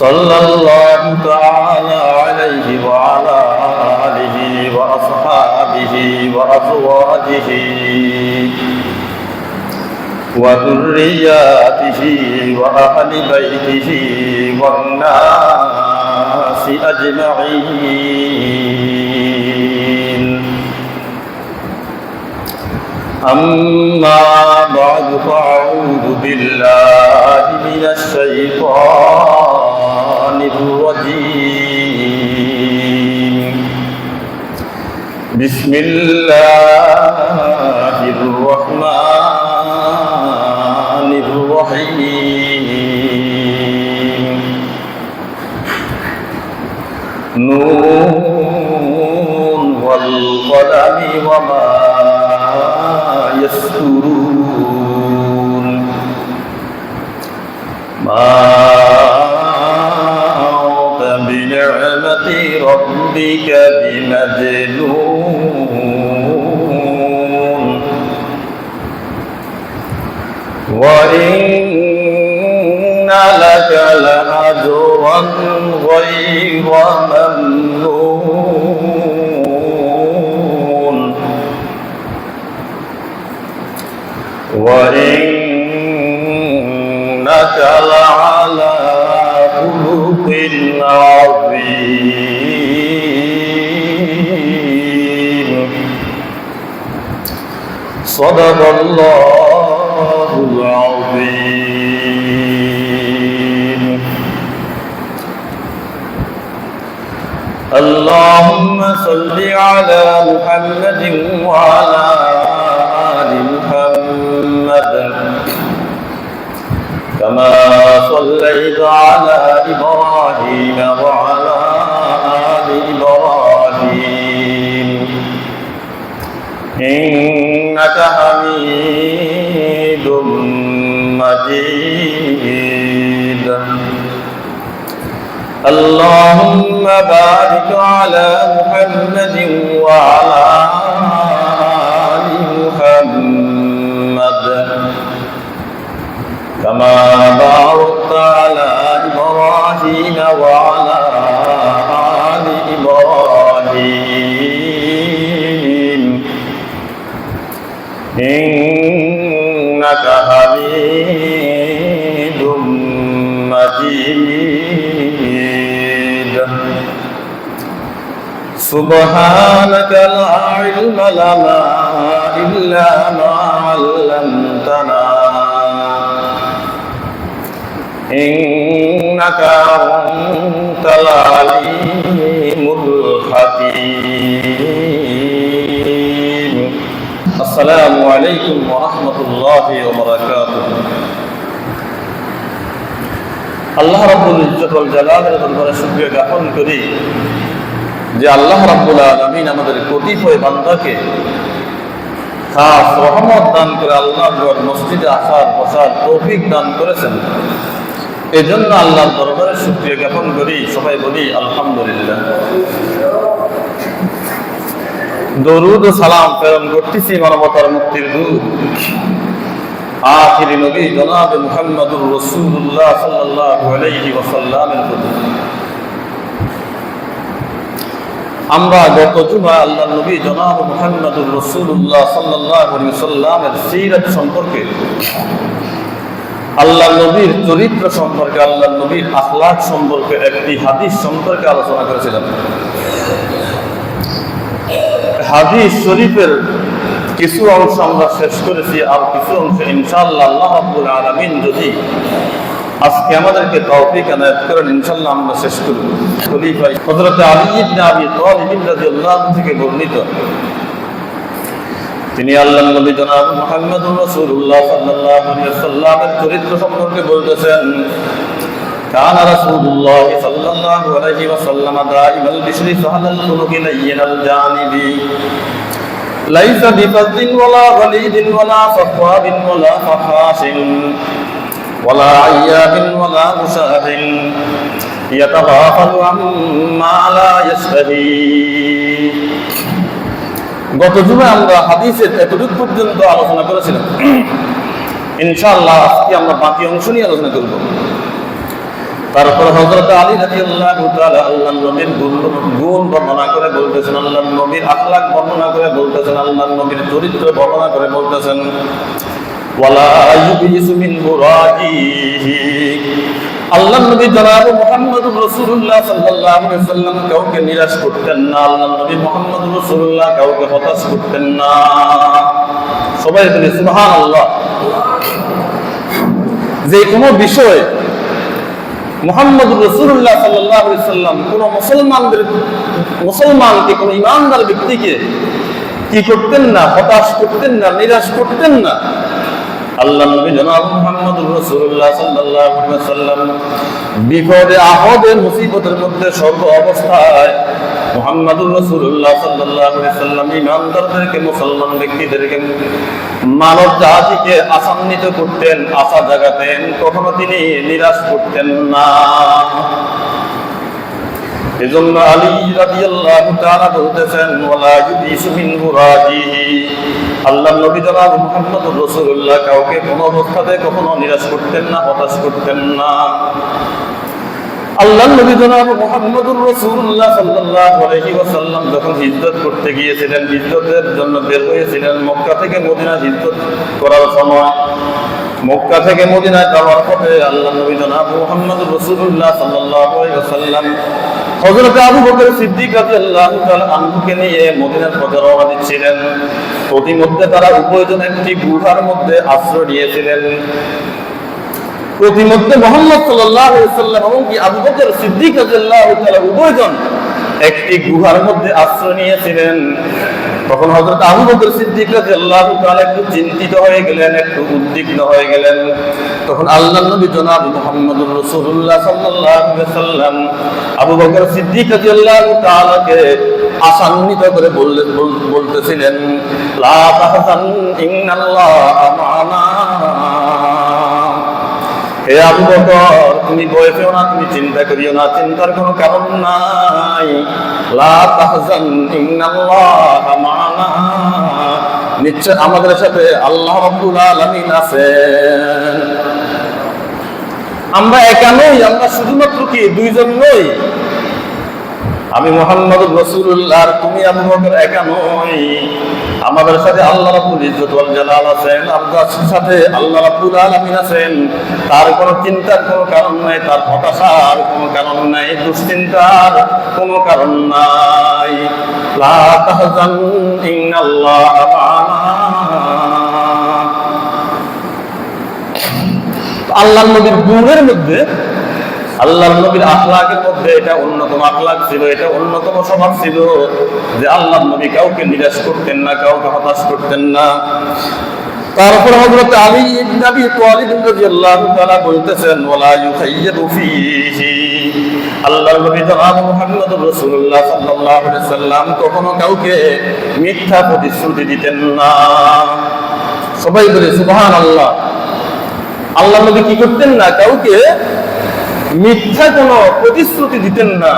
صلى الله تعالى عليه وعلى آله وأصحابه وأزواجه وذرياته وأهل بيته والناس أجمعين. أما بعد فأعوذ بالله من الشيطان الرجيم. بسم الله الرحمن الرحيم. نون والقلم وما يسطرون. ما ربك بمجنون وإن لك لأجرا غير ممنون وإنك لعلى خلق عظيم صدق الله العظيم. اللهم صل على محمد وعلى آل محمد. كما صليت على إبراهيم وعلى آل إبراهيم. إنك حميد مجيد. اللهم بارك على محمد سبحانك لا علم لنا إلا ما علمتنا إنك أنت العليم الحكيم السلام عليكم ورحمة الله وبركاته আল্লাহ রাব্বুল ইজ্জতুল জালালের দরবারে শুকরিয়া জ্ঞাপন করি যে আল্লাহ রাব্বুল আলামিন আমাদের কতিপয় বান্দাকে খাস রহমত দান করে আল্লাহর মসজিদে আসার বসার তৌফিক দান করেছেন। এজন্য আল্লাহর দরবারে শুক্রিয়া জ্ঞাপন করি, সবাই বলি আলহামদুলিল্লাহ। দরুদ সালাম প্রেরণ করতেছি মানবতার মুক্তির দূত। আখিরি নবী জনাব মুহাম্মদুর রাসূলুল্লাহ সাল্লাল্লাহু আলাইহি ওয়াসাল্লামের প্রতি। আমরা গত জুমা আল্লাহ নবী জনাব মুহাম্মদুর রাসূলুল্লাহ সাল্লাল্লাহু আলাইহি ওয়াসাল্লামের সিরাত সম্পর্কে আল্লাহ নবীর চরিত্র সম্পর্কে আল্লাহ নবীর আখলাক সম্পর্কে একটি হাদিস সম্পর্কে আলোচনা করেছিলাম। হাদিস শরীফের কিছু অংশ আমরা শেষ করেছি, আর কিছু অংশ ইনশাআল্লাহ আল্লাহ আলামিন যদি আজকে আমাদেরকে তৌফিক এনায়েত করেন ইনশাআল্লাহ আমরা শেষ করব খলিফা হযরত আলী ইবনে আবি তালিব রাদিয়াল্লাহু থেকে বর্ণিত তিনি আল্লাহ নবী জনাব মুহাম্মদুর রাসূলুল্লাহ সাল্লাল্লাহু আলাইহি ওয়াসাল্লামের চরিত্র সম্পর্কে বলতেছেন كان رسول الله صلى الله عليه وسلم دائم البشر سهل الخلق لين الجانب ليس بفظ ولا غليظ ولا صفواب ولا فحاش ولا عياب ولا مشاح يتغافل عما لا يشتهي গত জুমে আমরা হাদিসের এতটুকু পর্যন্ত আলোচনা করেছিলাম ইনশাআল্লাহ আজকে আমরা বাকি অংশ নিয়ে আলোচনা করব তারপর হযরত আলী রাদিয়াল্লাহু তাআলা আল্লাহর নবীর গুণ গুণ বর্ণনা করে বলতেছেন আল্লাহর নবীর আখলাক বর্ণনা করে বলতেছেন আল্লাহর নবীর চরিত্র বর্ণনা করে বলতেছেন কাউকে নিরাশ করতেন না। রাসূলুল্লাহ কাউকে হতাশ করতেন না। সবাই যে কোনো বিষয়ে মোহাম্মদ রসুল্লাহ সাল্লাহ সাল্লাম কোন মুসলমানদের, মুসলমানকে, কোন ইমানদার ব্যক্তিকে কি করতেন না, হতাশ করতেন না, নিরাশ করতেন না? আল্লাহ নবী জনাব মুহাম্মদ রাসূলুল্লাহ সাল্লাল্লাহু আলাইহি বিপদে আপদে মুসিবতের মধ্যে সর্ব অবস্থায় মুহাম্মদুর রাসূলুল্লাহ সাল্লাল্লাহু আলাইহি ওয়াসাল্লাম ইমানদারদেরকে, মুসলমান ব্যক্তিদেরকে, মানব জাতিকে আসান্বিত করতেন, আশা জাগাতেন, কখনো তিনি নিরাশ করতেন না। এজন্য আলী রাদিয়াল্লাহু তাআলা বলতেছেন, ওয়ালা মিন আল্লাহ নবী জনাব মোহাম্মদ রসুল্লাহ কাউকে কোনো অবস্থাতে কখনো নিরাশ করতেন না, হতাশ করতেন না। আল্লাহ নবী জনাব মোহাম্মদুর রসুল্লাহ সাল্লাল্লাহু আলাইহি ওয়াসাল্লাম যখন হিজরত করতে গিয়েছিলেন, হিজরতের জন্য বের হয়েছিলেন মক্কা থেকে মদিনা হিজরত করার সময় মক্কা থেকে মদিনায় যাওয়ার পথে আল্লাহ নবী জনাব মুহাম্মদুর রাসূলুল্লাহ সাল্লাল্লাহু আলাইহি ওয়াসাল্লাম হযরত আবু বকর সিদ্দিক রাদিয়াল্লাহু তাআলা আনহুকে নিয়ে মদিনার পথে রওনা দিচ্ছিলেন। প্রতিমধ্যে তারা উভয়জন একটি গুহার মধ্যে আশ্রয় নিয়েছিলেন। প্রতিমধ্যে মোহাম্মদ সাল্লাল্লাহু আলাইহি সাল্লাম এবং কি আবু বকর সিদ্দিক রাদিয়াল্লাহু তাআলা উভয়জন একটি গুহার মধ্যে আশ্রয় নিয়েছিলেন। তখন হযরত আবু বকর সিদ্দিক রাদিয়াল্লাহু তাআলা একটু চিন্তিত হয়ে গেলেন, একটু উদ্বিগ্ন হয়ে গেলেন। তখন আল্লাহর নবী জনাব মুহাম্মদুর রাসূলুল্লাহ সাল্লাল্লাহু আলাইহি সাল্লাম আবু বকর সিদ্দিক রাদিয়াল্লাহু তাআলাকে আসান্বিত করে বললেন বল- বলতেছিলেন, লা তাহজান ইন্নাল্লাহা মা'ানা। হে আবু বকর তুমি ভয় পেও না, তুমি চিন্তা করিও না, চিন্তার কোনো কারণ নাই। লা তাহজান, ইন্নাল্লাহা মা'ানা। নিশ্চয় আমাদের সাথে আল্লাহ রাব্বুল আলামিন আছেন। আমরা একা নই, আমরা শুধুমাত্র কি দুইজন নই? আমি মোহাম্মদ রসুল্লাহ তুমি আবু বকর একা নই। আমাদের সাথে আল্লাহ রাব্বুল ইজ্জত ওয়াল জালাল আছেন, আপনার সাথে আল্লাহ রাব্বুল আলামিন আছেন। তার কোনো চিন্তার কোনো কারণ নাই, তার হতাশার কোনো কারণ নাই, দুশ্চিন্তার কোনো কারণ নাই। লা তাহজান ইন্নাল্লাহা আল্লাহ নবীর গুণের মধ্যে আল্লাহ নবীর আখলাকের মধ্যে এটা অন্যতম আখলাক ছিল, এটা অন্যতম স্বভাব ছিল যে আল্লাহ নবী কাউকে নিরাশ করতেন না, কাউকে হতাশ করতেন না। তারপর হযরত আলী ইবনে আবি তালিব রাদিয়াল্লাহু তাআলা বলতেছেন, ওয়ালা ইউখাইয়্যারু ফীহি। আল্লাহর নবী জনাব মুহাম্মদুর রাসূলুল্লাহ সাল্লাল্লাহু আলাইহি সাল্লাম কখনো কাউকে মিথ্যা প্রতিশ্রুতি দিতেন না। সবাই বলে, সুবহানাল্লাহ। আল্লাহ নবী কি করতেন না, কাউকে মিথ্যা কোনো প্রতিশ্রুতি দিতেন না।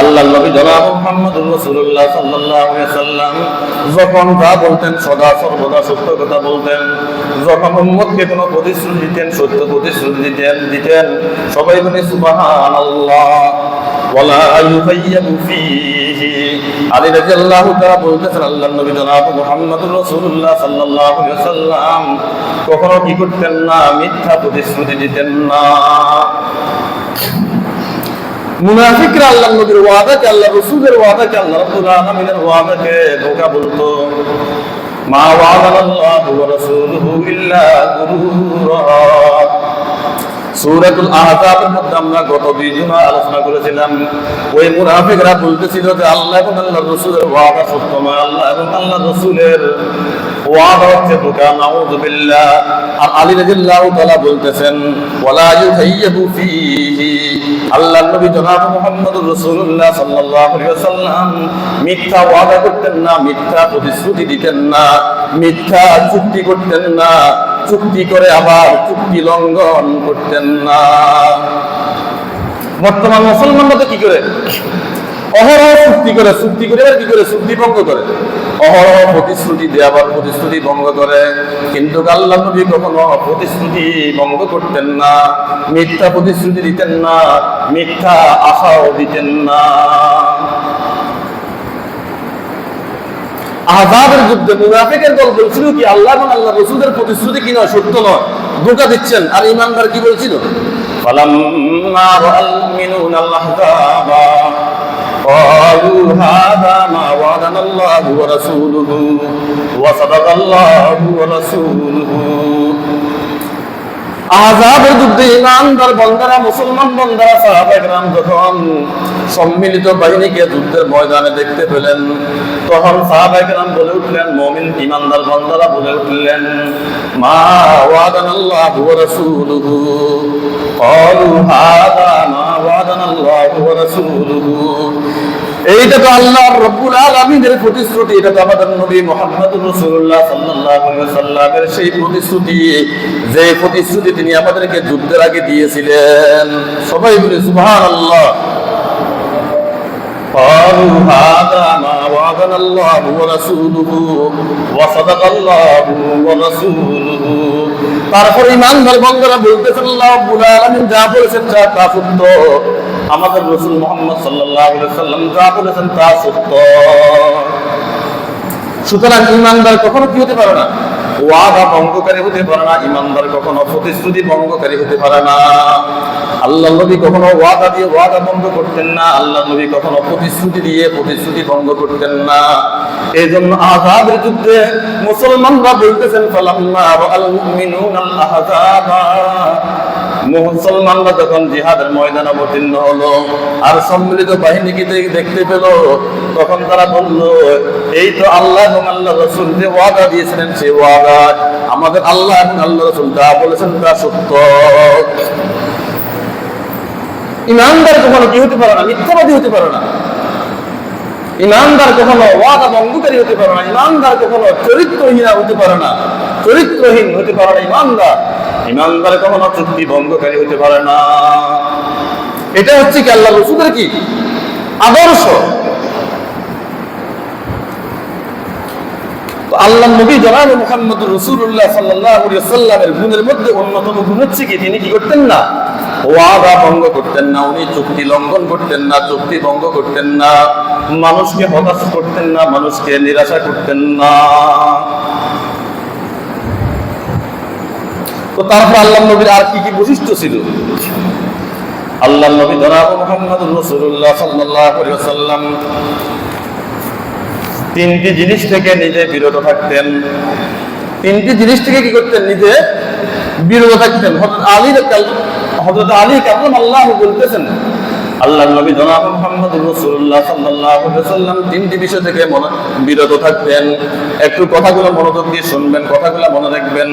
আল্লাহ নবী জনাব মুহাম্মদুর রাসূলুল্লাহ সাল্লাল্লাহু সাল্লাম যখন যা বলতেন সদা সর্বদা সত্য কথা বলতেন। যখন উম্মতকে কোনো প্রতিশ্রুতি দিতেন, সত্য প্রতিশ্রুতি দিতেন দিতেন, সবাই বলে সুবহানাল্লাহ। ওয়ালা ইউকাইয়াবু ফীহি আলী রাদিয়াল্লাহু তাআলা বলতেছেন আল্লাহ নবী জনাব মুহাম্মদুর রাসূলুল্লাহ সাল্লাল্লাহু আলাইহি সাল্লাম কখনো কি করতেন না, মিথ্যা প্রতিশ্রুতি দিতেন না। মুনাফিকরা আল্লাহ নবীর ওয়াদাকে আল্লাহ রসুলের ওয়াদাকে আল্লাহ রাব্বুল আলামিনের ওয়াদাকে ধোকা বলতো। মা ওয়াদানাল্লাহু ওয়া রাসূলুহু ইল্লা গুরুরা। সূরাতুল আহজাবের মধ্যে আমরা গত দুই জুমা আলোচনা করেছিলাম। ওই মুনাফিকরা বলতেছিল যে আল্লাহ এবং আল্লাহ রসুলের ওয়াদা সত্য নয়। আল্লাহ এবং আল্লাহ রসুলের ওয়াদা হচ্ছে ধোকা নাউযু বিল্লাহ। আর আলী রাদিয়াল্লাহু তাআলা বলতেছেন, ওয়ালা ইউহাইয়্যু ফীহি। আল্লাহ নবী জনাব মুহাম্মদুর রাসূলুল্লাহ সাল্লাল্লাহু আলাইহি ওয়াসাল্লাম মিথ্যা ওয়াদা করতেন না, মিথ্যা প্রতিশ্রুতি দিতেন না, মিথ্যা চুক্তি করতেন না। চুক্তি করে আবার চুক্তি লঙ্ঘন করতেন না। বর্তমান মুসলমানরা তো কি করে? অহরহ চুক্তি করে চুক্তি করে আর কি করে? চুক্তি ভঙ্গ করে। অহরহ প্রতিশ্রুতি দিয়ে আবার প্রতিশ্রুতি ভঙ্গ করে। কিন্তু আল্লাহ নবী কখনো প্রতিশ্রুতি ভঙ্গ করতেন না, মিথ্যা প্রতিশ্রুতি দিতেন না, মিথ্যা আশাও দিতেন না। আজাবের যুদ্ধে মুনাফিকের দল বলছিল কি আল্লাহ এবং আল্লাহ রসুলের প্রতিশ্রুতি কি নয় সত্য নয় ধোকা দিচ্ছেন আর ইমানদার কি বলছিল فلما رأى المؤمنون الأحزاب قالوا هذا ما وعدنا الله ورسوله وصدق الله ورسوله আজাবের যুদ্ধে ইমানদার বন্দারা মুসলমান বন্দারা সাহাবাহাম যখন সম্মিলিত বাহিনীকে যুদ্ধের ময়দানে দেখতে পেলেন তখন সাহাবাহাম বলে উঠলেন মমিন ইমানদার বন্দারা বলে উঠলেন মা ওয়াদান আল্লাহ ওয়া রাসূলুহু قالوا هذا ما وعدنا الله ورسوله এইটা তো আল্লাহ রব্বুল আলামিনের প্রতিশ্রুতি এটা তো আমাদের নবী মুহাম্মদুর রাসূলুল্লাহ সাল্লাল্লাহু আলাইহি ওয়াসাল্লামের সেই প্রতিশ্রুতি যে প্রতিশ্রুতি তিনি আমাদেরকে যুদ্ধের আগে দিয়েছিলেন সবাই বলে সুবহানাল্লাহ قالوا هذا ما وعدنا الله ورسوله وصدق الله ورسوله তারপর ইমানদার বন্ধুরা বলতেছেন আল্লাহ রাব্বুল আলামিন যা বলেছেন যা তা সত্য আমাদের রাসূল মোহাম্মদ আলাইহি সাল্লাম যা বলেছেন তা সত্য। সুতরাং ইমানদার কখনো কি হতে পারে না? ওয়াদা ভঙ্গকারী হতে পারে না ইমানদার কখনো প্রতিশ্রুতি ভঙ্গকারী হতে পারে না। আল্লাহ নবী কখনো ওয়াদা দিয়ে ওয়াদা ভঙ্গ করতেন না আল্লাহ নবী কখনো প্রতিশ্রুতি দিয়ে প্রতিশ্রুতি ভঙ্গ করতেন না। এই জন্য আজাদের যুদ্ধে মুসলমানরা বলতেছেন, ফালাম্মা রাআল মুমিনুনা আল আহজাবা মুসলমানরা যখন জিহাদের ময়দান অবতীর্ণ হলো আর সম্মিলিত বাহিনীকে দেখতে পেল, তখন তারা বলল, এই তো আল্লাহ এবং আল্লাহ রসুল যে ওয়াদা দিয়েছিলেন সেই ওয়াদা। আমাদের আল্লাহ এবং আল্লাহ রসুল যা বলেছেন তা সত্য। ইমানদার কখনো কি হতে পারে না? মিথ্যাবাদী হতে পারে না। ইমানদার কখনো ওয়াদা ভঙ্গকারী হতে পারে না, ইমানদার কখনো চরিত্রহীনা হতে পারে না, চরিত্রহীন হতে পারে না ইমানদার। ইমানদার কখনো চুক্তি ভঙ্গকারী হতে পারে না। এটা হচ্ছে কি আল্লাহ রসুলের কি? আদর্শ। আল্লাহ নবী জনাব মুহাম্মদ রসুল্লাহ আলাইহি সাল্লামের গুণের মধ্যে অন্যতম গুণ হচ্ছে কি? তিনি কি করতেন না? ওয়াদা ভঙ্গ করতেন না, উনি চুক্তি লঙ্ঘন করতেন না, চুক্তি ভঙ্গ করতেন না। মানুষকে হতাশ করতেন না, মানুষকে নিরাশা করতেন না। তো তারপর আল্লাহ নবীর আর কি কি বৈশিষ্ট্য ছিল? আল্লাহ নবী জনাব মুহাম্মদ রসুল্লাহ আলাইহি তিনটি জিনিস থেকে নিজে বিরত থাকতেন। তিনটি জিনিস থেকে কি করতেন? নিজে বিরত থাকতেন। আলী হযরত আলী কালাম আল্লাহ বলতেছেন? আল্লাহ নবী জনাব মুহাম্মদ রাসূলুল্লাহ সাল্লাল্লাহু আলাইহি ওয়াসাল্লাম তিনটি বিষয় থেকে বিরত থাকতেন একটু কথাগুলো মনোযোগ দিয়ে শুনবেন, কথাগুলো মনে রাখবেন।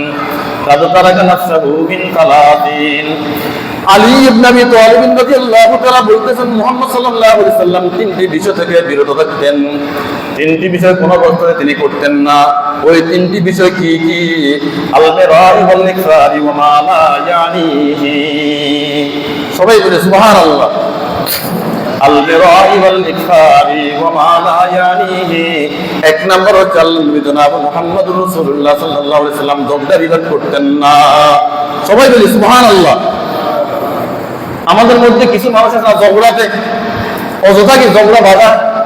আলী বলতেছেন, মুহাম্মদ সাল্লাম তিনটি বিষয় থেকে বিরত থাকতেন। তিনটি বিষয় কোন অবস্থায় তিনি করতেন না। ওই তিনটি বিষয় কি কি? সবাই বলে লা ইয়ানিহি। এক নম্বর হচ্ছে আল্লাহ জনাব মুহাম্মদুর রাসূলুল্লাহ সাল্লাম জগদা বিবাদ করতেন না। সবাই বলি, সুবহানাল্লাহ। আমাদের মধ্যে কিছু মানুষ আছে না, ঝগড়াতে, অযথা কি ঝগড়া বাধা?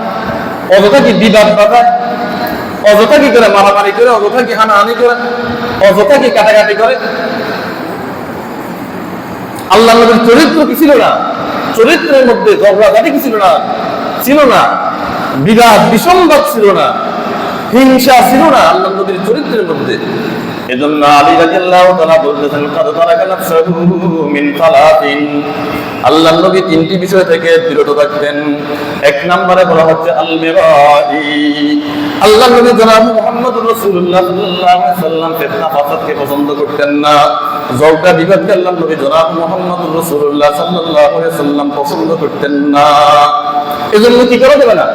অযথা কি বিবাদ বাধা অযথা কি করে মারামারি করে? অযথা কি হানাহানি করে? অযথা কি কাটাকাটি করে? আল্লাহ নবীর চরিত্র কি ছিল না? চরিত্রের মধ্যে ঝগড়াঝাটি কি ছিল না? ছিল না। বিবাদ, বিসম্বাদ ছিল না। হিংসা ছিল না আল্লাহ নবীর চরিত্রের মধ্যে। এজন্য আলী রাদিয়াল্লাহু তাআলা বলতেছেন, কাদ তারাকা নাফসাহু মিন সালাতিন আল্লাহ নবী তিনটি বিষয় থেকে বিরত থাকতেন এক নম্বরে বলা হচ্ছে আল মিরাই আল্লাহ নবী জনাব মুহাম্মদুর রাসূলুল্লাহ সাল্লাল্লাহু আলাইহি সাল্লাম ফিতনা ফাসাদকে পছন্দ করতেন না। ঝগড়া বিবাদকে আল্লাহ নবী জনাব মুহাম্মদুর রাসূলুল্লাহ সাল্লাল্লাহু আলাইহি সাল্লাম পছন্দ করতেন না। এজন্য কি করা যাবে না?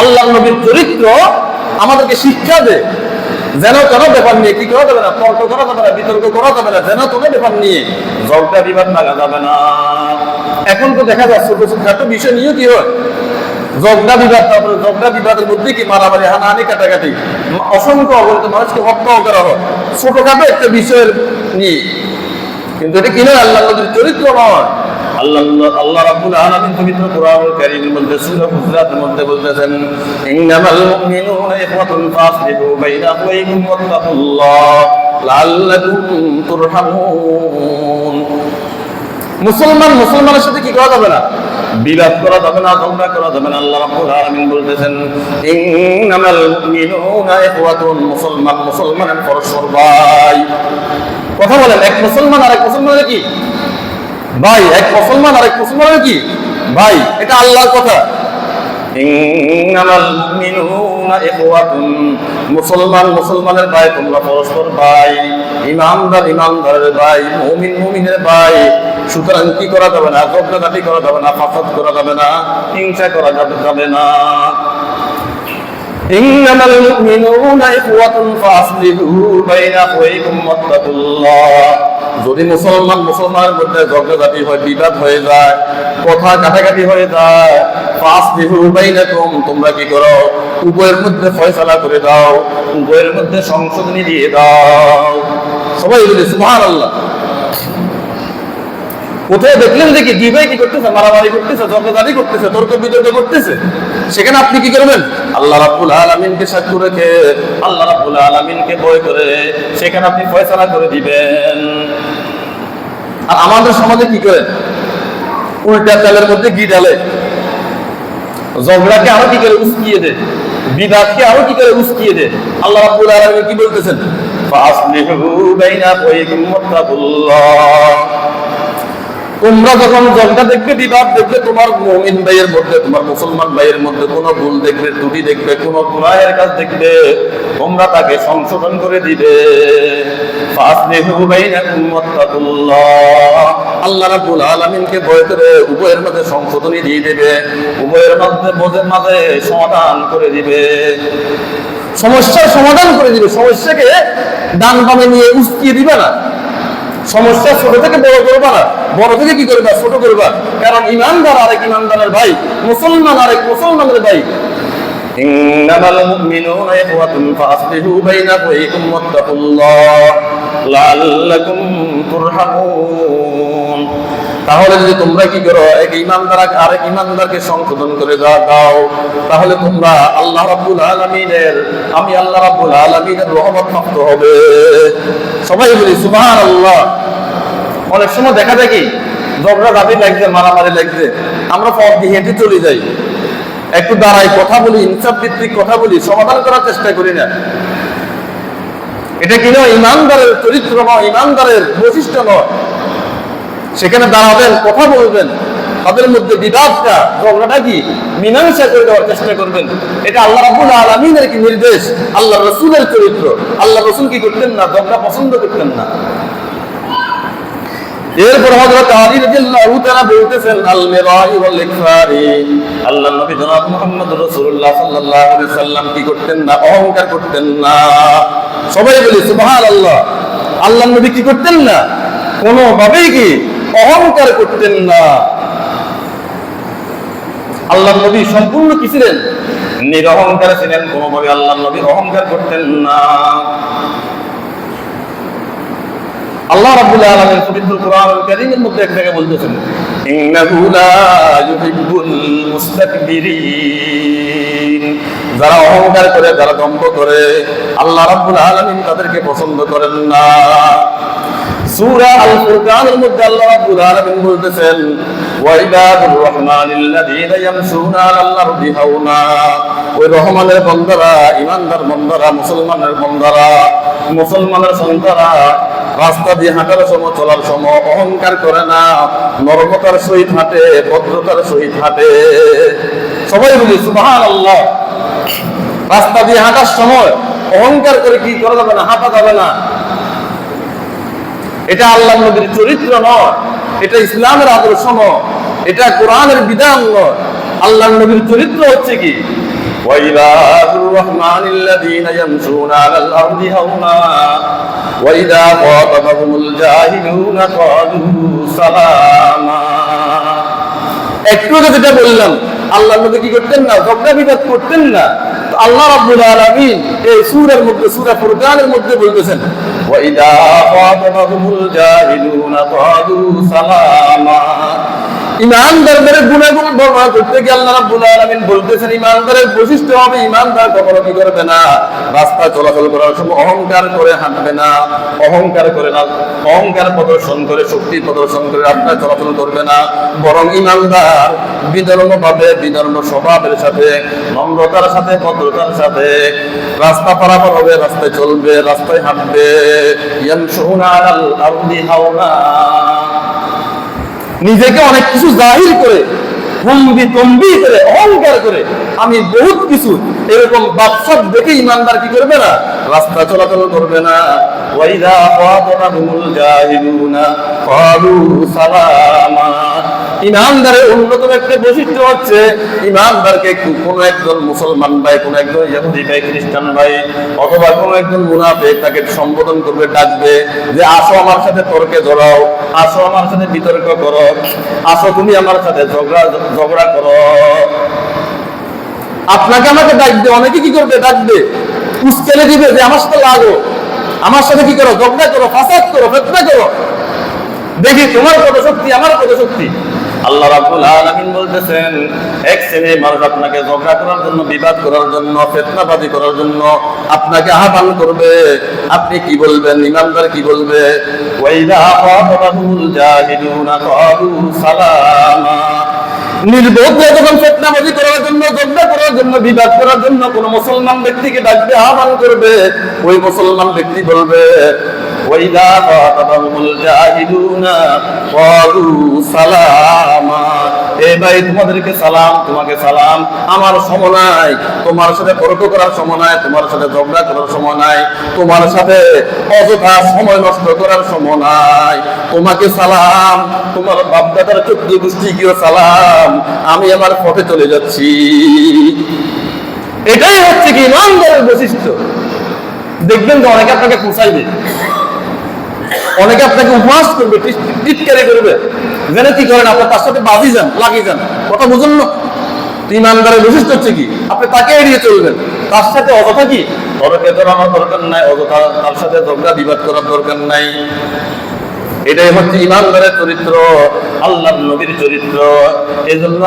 আল্লাহ নবীর চরিত্র আমাদেরকে শিক্ষা দেয়। যেন কোনো ব্যাপার নিয়ে কি করা যাবে না? তর্ক করা যাবে না, বিতর্ক করা যাবে না, যেন কোনো ব্যাপার নিয়ে ঝগড়া বিবাদ লাগা যাবে না। এখন তো দেখা যায় ছোট ছোটখাটো বিষয় নিয়ে কি হয়? ঝগড়া বিবাদ, তারপরে ঝগড়া বিবাদের মধ্যে কি মারামারি, হানাহানি, কাটাকাটি? অসংখ্য অগণিত মানুষকে হত্যাও করা হয়। ছোটখাটো একটা বিষয়ের নিয়ে। কিন্তু এটা কি নয় আল্লাহ নবীর চরিত্র নয়। আল্লাহ আল্লাহ রাব্বুল আলামিন পবিত্র মধ্যে বলতেছেন, ইন্নামাল মুমিনুনা ইখওয়াতুন ফাসলিহু মুসলমান মুসলমানের সাথে কি করা যাবে না? বিবাদ করা যাবে না, ঝগড়া করা যাবে না। আল্লাহ রাব্বুল আলামিন বলতেছেন, ইন্নামাল মুমিনুনা ইখওয়াতুন মুসলমান মুসলমানের পরস্পর ভাই কথা বলেন, এক মুসলমান আর এক মুসলমানের কি? ভাই এক মুসলমান আর এক মুসলমানের কি ভাই এটা আল্লাহর কথা ইন্নামাল মুমিনুনা ইখওয়াতুন মুসলমান মুসলমানের ভাই তোমরা পরস্পর ভাই ইমানদার ইমানদারের ভাই মুমিন মুমিনের ভাই সুতরাং কি করা যাবে না ঝগড়াঝাটি করা যাবে না ফাসাদ করা যাবে না হিংসা করা যাবে যাবে না إنما المؤمنون إخوة فأصلحوا بين أخويكم واتقوا الله যদি মুসলমান মুসলমানের মধ্যে ঝগড়াঝাটি হয়, বিবাদ হয়ে যায়, কথা কাটাকাটি হয়ে যায় ফাসলিহু বাইনাকুম তোমরা কি করো? উভয়ের মধ্যে ফয়সালা করে দাও, উভয়ের মধ্যে সংশোধনী দিয়ে দাও। সবাই বলি, সুবহানাল্লাহ। কোথায় দেখলেন যে কি ভাই কি করতেছে, মারামারি করতেছে ঝগড়াঝাটি করতেছে, তর্ক বিতর্ক করতেছে? সেখানে আপনি কি করবেন? আল্লাহ রাব্বুল আলামিনকে সাক্ষী রেখে, আল্লাহ রাব্বুল আলামিনকে ভয় করে, সেখানে আপনি ফয়সালা করে দিবেন। আর আমাদের সমাজে কি করে? উল্টা তেলের মধ্যে ঘি ঢালে। ঝগড়াকে আরও কি করে উস্কিয়ে দেয়? বিবাদকে আরও কি করে উস্কিয়ে দেয়? আল্লাহ রাব্বুল আলামিন কি বলতেছেন? ফাসলিহু বাইনা আখওয়াইকুম ওয়াত্তাকুল্লাহ তোমরা যখন ঝগড়া দেখবে, বিবাদ দেখবে, তোমার মুমিন ভাইয়ের মধ্যে, তোমার মুসলমান ভাইয়ের মধ্যে কোনো ভুল দেখবে, ত্রুটি দেখবে, কোনো গুনাহের কাজ দেখবে, তোমরা তাকে সংশোধন করে দিবে। আল্লাহ রাব্বুল আলামিনকে ভয় করে উভয়ের মধ্যে সংশোধনী দিয়ে দেবে, উভয়ের মধ্যে বোঝের মাঝে সমাধান করে দিবে। সমস্যার সমাধান করে দিবে, সমস্যাকে ডান বামে নিয়ে উস্কিয়ে দিবে না। সমস্যা ছোট থেকে বড় করবা না বড় থেকে কি করবা ছোট করবা কারণ ইমানদার আরেক ইমানদারের ভাই মুসলমান আরেক মুসলমানের ভাই إنما المؤمنون إخوة فأصلحوا بين أخويكم واتقوا الله لعلكم ترحمون তাহলে যদি তোমরা কি করো, এক ইমানদার আরেক ইমানদারকে সংশোধন করে যা দাও, তাহলে তোমরা আল্লাহ রাব্বুল আলামিনের, আমি আল্লাহ রাব্বুল আলামিনের রহমত প্রাপ্ত হবে। সবাই বলি, সুবহানাল্লাহ। অনেক সময় দেখা যায় কি, ঝগড়া, দাবি লাগছে, মারামারি লাগছে, আমরা পথ দিয়ে হেঁটে চলে যাই। একটু দাঁড়াই, কথা বলি, ইনসাফ ভিত্তিক কথা বলি, সমাধান করার চেষ্টা করি না। এটা কি নয়, ইমানদারের চরিত্র নয়, ইমানদারের বৈশিষ্ট্য নয়। সেখানে দাঁড়াবেন কথা বলবেন, তাদের মধ্যে বিবাদটা, ঝগড়াটা কি? মীমাংসা করে দেওয়ার চেষ্টা করবেন। এটা আল্লাহ রাবুল আলমিনের কি নির্দেশ? আল্লাহ রসুলের চরিত্র। আল্লাহ রসুল কি করতেন না? ঝগড়া পছন্দ করতেন না। এরপর হযরত আলী রাদিয়াল্লাহু তাআলা বলতেছেন আল মিরাই ওয়াল ইকফারি আল্লাহ নবী জনাব মুহাম্মদ রাসূলুল্লাহ সাল্লাল্লাহু আলাইহি সাল্লাম কি করতেন না? অহংকার করতেন না। সবাই বলি, সুবহানাল্লাহ। আল্লাহ নবী কি করতেন না? কোনো ভাবেই কি অহংকার করতেন না। আল্লাহ নবী সম্পূর্ণ কি ছিলেন? নিরহংকার ছিলেন, কোনোভাবে আল্লাহ নবী অহংকার করতেন না। আল্লাহ রাব্বুল আলামিন পবিত্র কোরআনুল কারীমের মধ্যে এক জায়গায় বলতেছেন, ইন্নাহু লা ইউহিব্বুল মুস্তাকবিরিন। যারা অহংকার করে, যারা দম্ভ করে, আল্লাহ রাব্বুল আলামিন তাদেরকে পছন্দ করেন না। সূরা আল ফুরকানের মধ্যে আল্লাহ রাব্বুল আলামিন বলতেছেন, ওয়া ইবাদুর রহমানিল্লাযীনা ইয়ামশুনা আলাল আরদি হাওনা। ওই রহমানের বান্দারা ইমানদার বান্দারা, মুসলমানের বান্দারা, মুসলমানের সন্তানরা রাস্তা দিয়ে হাঁটার সময়, চলার সময় অহংকার করে না নরমতার সহিত হাঁটে, ভদ্রতার সহিত হাঁটে। সবাই বলি সুবহান আল্লাহ রাস্তা দিয়ে হাঁটার সময় অহংকার করে কি করা যাবে না, হাঁটা যাবে না। এটা আল্লাহ নবীর চরিত্র নয় এটা ইসলামের আদর্শ নয় এটা কোরআনের বিধান নয় আল্লাহ নবীর চরিত্র হচ্ছে কি وعباد الرحمن الذين يمشون على الأرض هونا وإذا خاطبهم الجاهلون قالوا سلاما একটু আগে যেটা বললাম আল্লাহ নবী কি করতেন না ঝগড়া বিবাদ করতেন না তো আল্লাহ রাব্বুল আলামিন এই সূরার মধ্যে, সূরা ফুরকানের মধ্যে বলতেছেন ওয়াইদা খাতাবাহুমুল জাহিলুনা ক্বালু সালামা। ইমানদারদের গুণাগুণ বর্ণনা করতে গিয়ে আল্লাহ রাব্বুল আলামিন বলতেছেন, ইমানদারের বৈশিষ্ট্য হবে ইমানদার কখনো কি করবে না। রাস্তা চলাচল করার সময় অহংকার করে হাঁটবে না। অহংকার করে না, অহংকার প্রদর্শন করে, শক্তি প্রদর্শন করে আপনার চলাচল করবে না। বরং ইমানদার বিধর্ম ভাবে, বিধর্ম স্বভাবের সাথে, নম্রতার সাথে, ভদ্রতার সাথে রাস্তা পারাপার হবে, রাস্তায় চলবে, রাস্তায় হাঁটবে। ইয়ামশুনা আলাল আরদি হাওনা নিজেকে অনেক কিছু জাহির করে হুম্বি করে অহংকার করে। আমি বহুত কিছু এরকম বাদশাহ দেখে ইমানদার কি করবে না? রাস্তা চলাচল করবে না। ওয়াইদা ইমানদারের অন্যতম একটা বৈশিষ্ট্য হচ্ছে ইমানদারকে কোনো একজন মুসলমান ভাই, কোনো একজন ইহুদি ভাই, খ্রিস্টান ভাই অথবা কোনো একজন মুনাফিক তাকে সম্বোধন করবে, ডাকবে যে, আসো আমার সাথে তর্কে জড়াও, আসো আমার সাথে বিতর্ক করো, আসো তুমি আমার সাথে ঝগড়া ঝগড়া করো। আপনাকে আমাকে ডাকবে অনেকে কি করবে? ডাকবে উস্কেলে দিবে যে, আমার সাথে লাগো। আমার সাথে কি করো? ঝগড়া করো, ফাসাদ করো, ফেতনা করো। দেখি, তোমার কত শক্তি, আমার কত শক্তি? আল্লাহ রাব্বুল আলামিন বলতেছেন, এক শ্রেণির মানুষ আপনাকে ঝগড়া করার জন্য, বিবাদ করার জন্য, ফিতনাবাদী করার জন্য আপনাকে আহ্বান করবে। আপনি কি বলবেন? ইমানদার কি বলবে? ওয়াইদা খাতাবাহুল জাহিলুনা ক্বালু সালামা। নির্বোধ যখন ফেতনাবাজি করার জন্য ঝগড়া করার জন্য, বিবাদ করার জন্য কোন মুসলমান ব্যক্তিকে ডাকবে, আহ্বান করবে, ওই মুসলমান ব্যক্তি বলবে ওয়াইদা খাতাবাহুল জাহিলুনা ক্বালু সালামা এ ভাই, তোমাদেরকে সালাম, তোমাকে সালাম। আমার সময় তোমার সাথে তর্ক করার সময় তোমার সাথে ঝগড়া করার সময় তোমার সাথে অযথা সময় নষ্ট করার সময় নাই। তোমাকে সালাম। তোমার বাপদাদার চোদ্দ গোষ্ঠীকেও সালাম। আমি আমার পথে চলে যাচ্ছি। এটাই হচ্ছে কি ইমানদারের বৈশিষ্ট্য। দেখবেন যে অনেকে আপনাকে পোষাইবে। অনেকে আপনাকে উপহাস করবে টিটকারি করবে। জেনে কি করেন আপনি, তার সাথে বাজি যান, লাগি যান। কথা বুঝুন না? ইমানদারের হচ্ছে কি? আপনি তাকে এড়িয়ে চলবেন। তার সাথে অযথা কি? বিবাদ করার দরকার নাই। এটাই হচ্ছে চরিত্র আল্লাহ নবীর চরিত্র। এই জন্য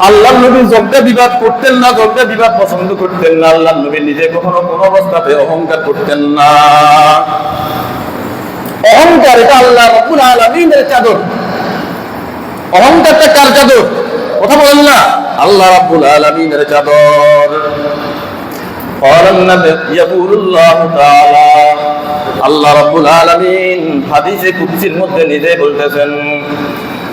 আল্লাহ নবী যজ্ঞা বিবাদ করতেন না, যজ্ঞা বিবাদ পছন্দ করতেন না আল্লাহ নবী নিজে কখনো কোনো অবস্থাতে অহংকার করতেন না। অহংকার এটা আল্লাহ রব্বুল আলমিনের চাদর। অহংকারটা কার চাদর? কথা বলেন না। আল্লাহ রাব্বুল আলমিনের চাদর। আল্লাহ রাব্বুল আলমিন হাদিসে কুচ্ছির মধ্যে নিজে বলতেছেন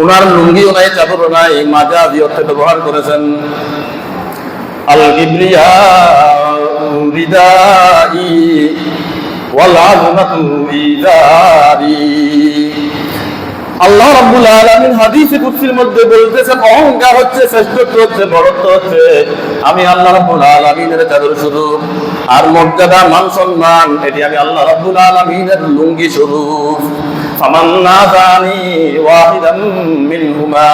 ওনার লুঙ্গিও নাই চাদরও নাই দিয়ে অর্থে ব্যবহার করেছেন। আল কিবরিয়া রিদাই ওয়ালা আযমাতু ইদারি আল্লাহ রাব্বুল আলামিন হাদিসে কুদসির মধ্যে বলতেছেন, অহংকার হচ্ছে, শ্রেষ্ঠত্ব হচ্ছে বড়ত্ব হচ্ছে। আমি আল্লাহ রাব্বুল আলামিনের চাদর স্বরূপ আর মর্যাদা, মান সম্মান, এটি আমি আল্লাহ রাব্বুল আলামিনের লুঙ্গি স্বরূপ। ফামান নাযানি ওয়াহিদাম মিনহুমা।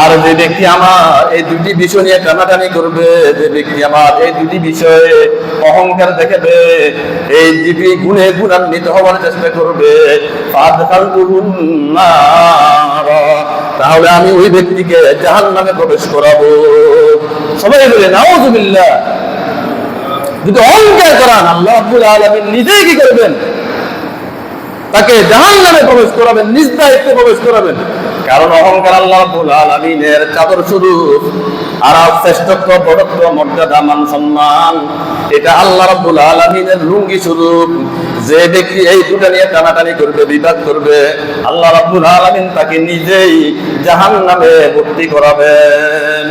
আর যে ব্যক্তি আমার এই দুটি বিষয় নিয়ে টানাটানি করবে, যে ব্যক্তি আমার এই দুটি বিষয়ে অহংকার দেখাবে, এই দুটি গুণে গুণান্বিত হওয়ার চেষ্টা করবে তাহলে আমি ওই ব্যক্তিকে জাহান নামে প্রবেশ করাবো। সবাই বলে, নাউজুবিল্লাহ। যদি অহংকার করান, আল্লাহ আব্দুল আলমিন নিজেই কি করবেন? তাকে জাহান নামে প্রবেশ করাবেন, নিজ দায়িত্বে প্রবেশ করাবেন। কারণ অহংকার আল্লাহ আলমিনের চাদর শুধু আর শ্রেষ্ঠত্ব, বড়ত্ব, মর্যাদা, মান সম্মান, এটা আল্লাহ রব্বুল আলমিনের লুঙ্গি স্বরূপ। যে ব্যক্তি এই দুটা নিয়ে টানাটানি করবে বিবাদ করবে, আল্লাহ রব্বুল আলমিন তাকে নিজেই জাহান নামে ভর্তি করাবেন।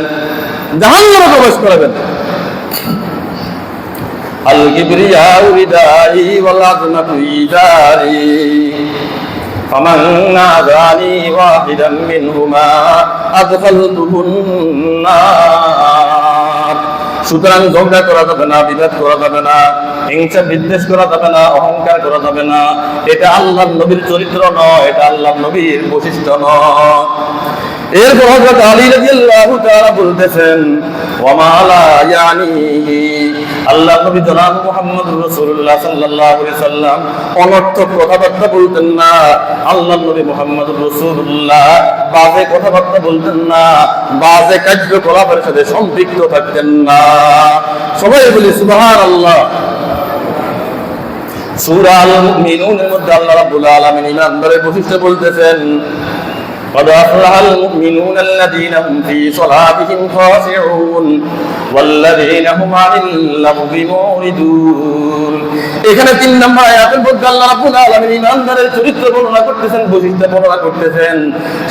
জাহান নামে প্রবেশ করাবেন। আল কিবরিয়া উরিদাই ওয়াল আযমা فمن ناداني واحدا منهما أدخلته النار সুতরাং ঝগড়া করা যাবে না বিভেদ করা যাবে না হিংসা বিদ্বেষ করা যাবে না অহংকার করা যাবে না এটা আল্লাহ নবীর চরিত্র নয় এটা আল্লাহ নবীর বৈশিষ্ট্য নয় এরপর হযরত আলী বলতেছেন আল্লাহ নবী জনাব সাল্লাম অনর্থক কথাবার্তা বলতেন না। আল্লাহ নবী বাজে কথাবার্তা বলতেন না, বাজে কার্যকলাপের সাথে সম্পৃক্ত থাকতেন না। সবাই বলি, সুবহানাল্লাহ। মধ্যে আল্লাহ বৈশিষ্ট্য বলতেছেন قد أفلح المؤمنون الذين هم في صلاتهم خاشعون والذين هم عن اللغو معرضون এখানে তিন নম্বর আয়াতের মধ্যে আল্লাহ রাব্বুল আলামিন ইমানদারের চরিত্র বর্ণনা করতেছেন বৈশিষ্ট্য বর্ণনা করতেছেন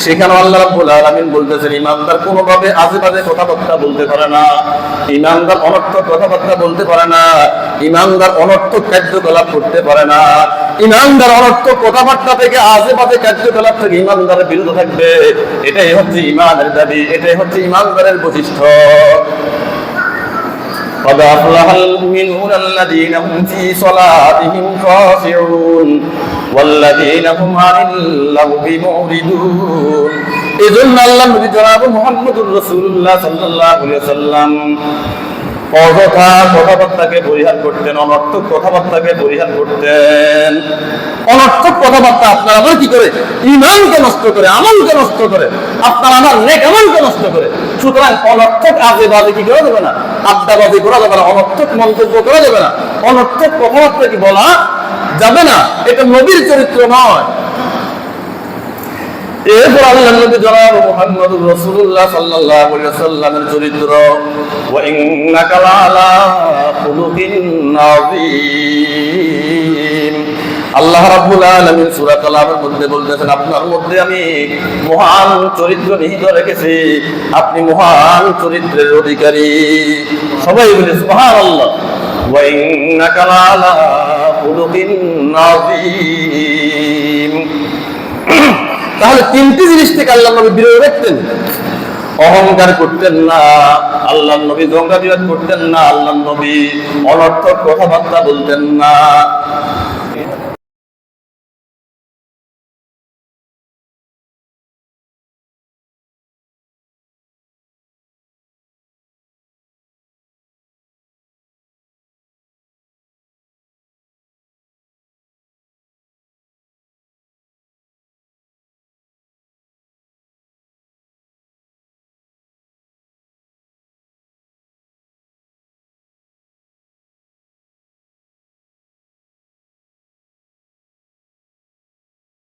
সেখানে আল্লাহ রাব্বুল আলামিন বলতেছেন ইমানদার কোনোভাবে আজে বাজে কথাবার্তা বলতে পারে না ইমানদার অনর্থক কথাবার্তা বলতে পারে না ইমানদার অনর্থক কার্যকলাপ করতে পারে না ইমানদার অনর্থক কথাবার্তা থেকে আজে বাজে কার্যকলাপ থেকে ইমানদারের বিরত থাকবে এটাই হচ্ছে ইমানের দাবি এটাই হচ্ছে ইমানদারের বৈশিষ্ট্য قد أفلح المؤمنون الذين هم في صلاتهم خاشعون والذين هم عن اللغو معرضون এজন্য আল্লাহ নবী জনাব মুহাম্মদুর রাসূলুল্লাহ সাল্লাল্লাহু আলাইহি সাল্লাম অযথা কথাবার্তাকে পরিহার করতেন, অনর্থক কথাবার্তাকে পরিহার করতেন। অনর্থক কথাবার্তা আপনার আমার কি করে? ইমানকে নষ্ট করে, আমলকে নষ্ট করে, আপনার আমার নেক আমলকে নষ্ট করে। সুতরাং অনর্থক আজে বাজে কি করা যাবে না? আড্ডাবাজি করা যাবে না, অনর্থক মন্তব্য করা যাবে না। অনর্থক কথাবার্তা কি বলা যাবে না? এটা নবীর চরিত্র নয়। এরপর আল্লাহ নবী জনাব মুহাম্মদুর রাসূলুল্লাহ সাল্লাল্লাহু আলাইহি ওয়াসাল্লামের চরিত্র, ওয়া ইন্নাকা লাআলা খুলুকিন নাযীম আল্লাহ রাব্বুল আলামিন সূরা কালামের মধ্যে বলতেছেন, আপনার মধ্যে আমি মহান চরিত্র নিহিত রেখেছি। আপনি মহান চরিত্রের অধিকারী। সবাই বলে, সুবহানাল্লাহ। ওয়া ইন্নাকা লাআলা খুলুকিন নাযীম তাহলে তিনটি জিনিস থেকে আল্লাহ নবী বিরত রাখতেন অহংকার করতেন না, আল্লাহ নবী দঙ্গা বিরোধ করতেন না, আল্লাহ নবী অনর্থক কথাবার্তা বলতেন না।